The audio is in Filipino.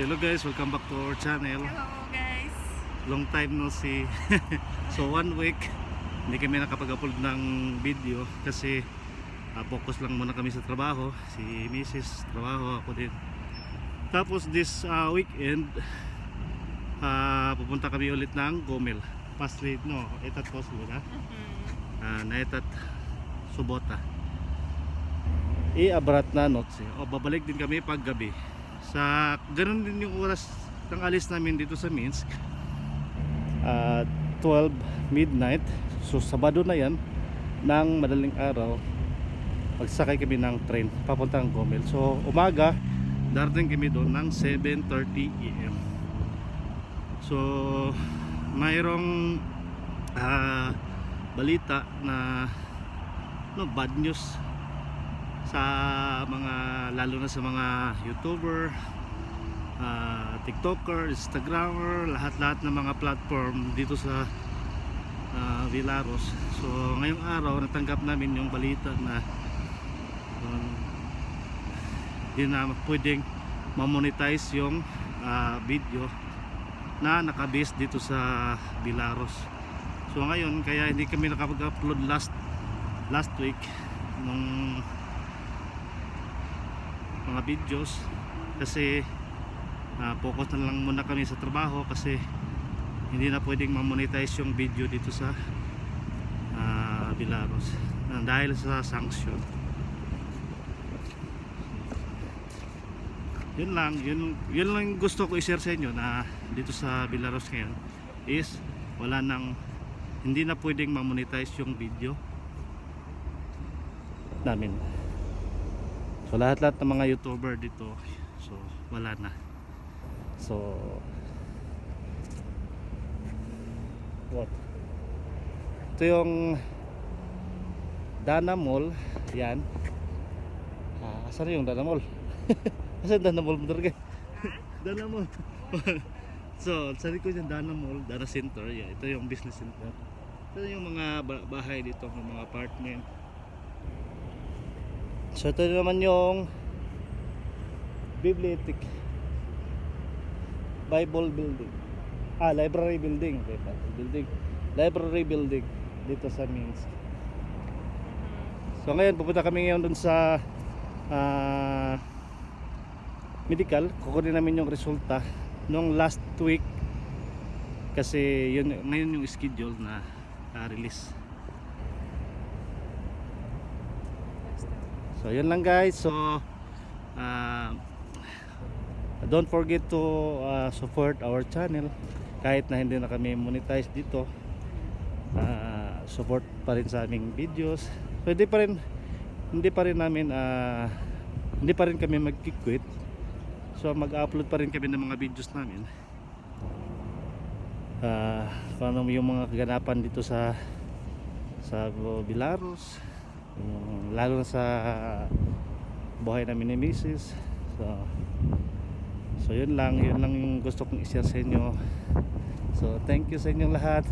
Hello guys, welcome back to our channel. Hello guys. Long time no see. so one week, hindi kami nakapag-upload ng video kasi ah, focus lang muna kami sa trabaho. Si Mrs. trabaho, ako din. Tapos this ah, weekend, ah, pupunta kami ulit ng Gomel. Paslit no, etat Paslit ha. Ah, na etat Subota. I-abrat na notes eh. O babalik din kami pag gabi. Sa ganun din yung oras ng alis namin dito sa Minsk. Ah, 12 midnight. So Sabado na yan ng madaling araw. Magsakay kami ng train papuntang Gomel. So umaga darating kami doon ng 7:30 AM. So mayroong ah, balita na no bad news sa mga lalo na sa mga YouTuber, ah, TikToker, Instagrammer, lahat-lahat ng mga platform dito sa ah, Villaros. So ngayong araw natanggap namin yung balita na um, hindi na pwedeng mamonetize yung ah, video na nakabase dito sa Villaros. So ngayon kaya hindi kami nakapag-upload last last week nung mga videos. Kasi ah, focus na lang muna kami sa trabaho kasi hindi na pwedeng mamonetize yung video dito sa ah, Villaros Ah, dahil sa sanction yun lang yun, yun lang gusto ko i-share sa inyo na dito sa Villaros ngayon is wala nang hindi na pwedeng mamonetize yung video namin So lahat-lahat ng mga YouTuber dito so wala na. So what? Ito yung Dana Mall, yan. Ah, asan yung Dana Mall? asan Dana Mall talaga? Dana Mall. so, sa likod yung Dana Mall, Dana Center, yeah, ito yung business center. Ito yung mga ba- bahay dito, yung mga apartment. So ito naman yung bibliothek Bible building. Ah, library building. Bible building. Library building dito sa Minsk. So ngayon pupunta kami ngayon dun sa ah, medical. Kukunin namin yung resulta nung last week kasi yun ngayon yung schedule na ah, release. So yun lang guys. So uh, don't forget to uh, support our channel kahit na hindi na kami monetize dito. Uh, support pa rin sa aming videos. So hindi pa rin hindi pa rin namin uh, hindi pa rin kami magki-quit. So mag-upload pa rin kami ng mga videos namin. Uh, kung ano yung mga kaganapan dito sa sa Villaros yung, lalo na sa buhay namin ni Mrs. So, so yun lang, yun lang yung gusto kong i-share sa inyo. So thank you sa inyong lahat.